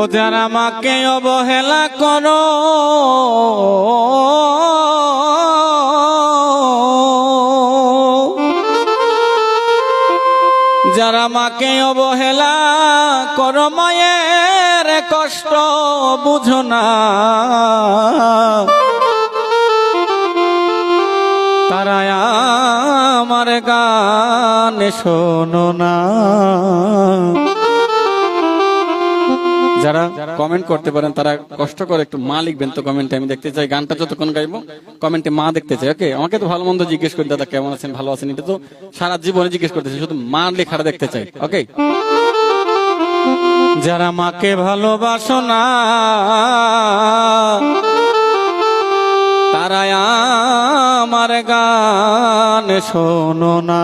ও যারা মাকে অবহেলা করো, যারা মাকে অবহেলা করো, মায়ের কষ্ট বুঝো না। তারা আমার গান শোনো না। যারা কমেন্ট করতে পারেন, তারা কষ্ট করে একটু মা লিখবেন তো কমেন্টে আমি দেখতে চাই, গানটা যতক্ষণ গাইবো কমেন্টে মা দেখতে চাই ওকে আমাকে তো ভালো মন্দ জিজ্ঞেস করি, দাদা, কেমন আছেন? ভালো আছেন? এটা তো সারা জীবনে জিজ্ঞেস করতেছি, শুধু মা লেখাটা দেখতে চাই ওকে যারা মাকে ভালোবাসো না তারা আমার গান শোনো না।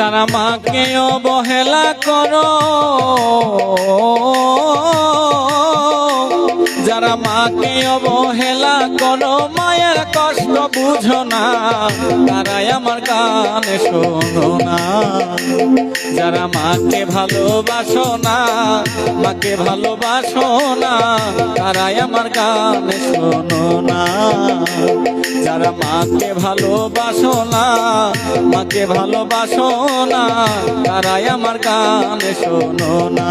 যারা মাকে অবহেলা করো। যারা মাকে অবহেলা করো, মায়ের কষ্ট বুঝো না। তারাই আমার গান শোনো না। যারা মাকে ভালোবাসো না, মাকে ভালোবাসো না, তারাই আমার গান শোনো না। যারা মাকে ভালোবাসো না, মাকে ভালোবাসো না, তারাই আমার গান শোনো না।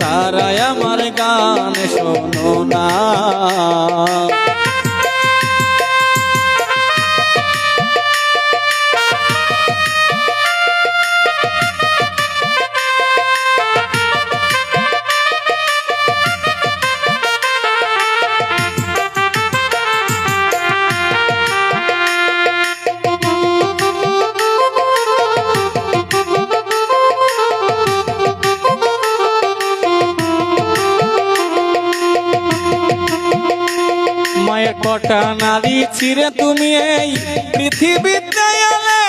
তারাই আমার গান শোনো না। কটা নারী ছিঁড়ে তুমি এই পৃথিবীতে এলে?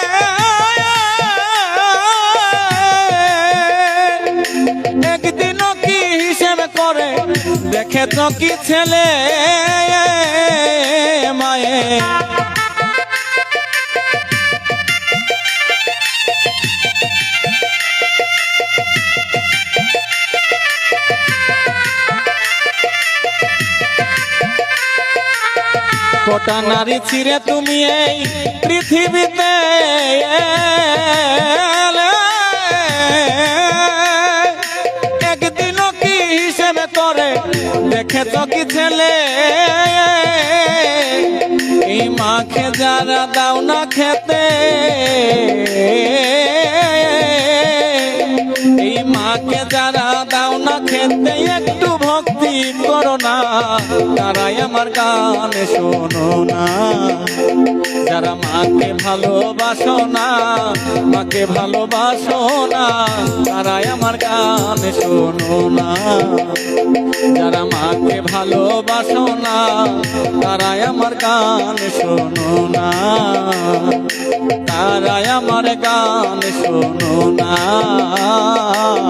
একদিনও কি হিসেবে করে? দেখে তো কি ছেলে মায়ের কটা নারী ছিঁড়ে তুমি এই পৃথিবীতে এলে। একদিনও কি হিসেবে করে দেখে তো কি ছেলে মাকে যারা দাও না খেতে, এই মাকে যারা দাও না খেতে একটু ভক্তি করো না। তারাই আমার গান শোনো না। যারা মাকে ভালোবাসো না, মাকে ভালোবাসো না, তারাই আমার গান শোনো না। যারা মাকে ভালোবাসো না, তারাই আমার গান শোনো না। তারাই আমার গান শোনো না।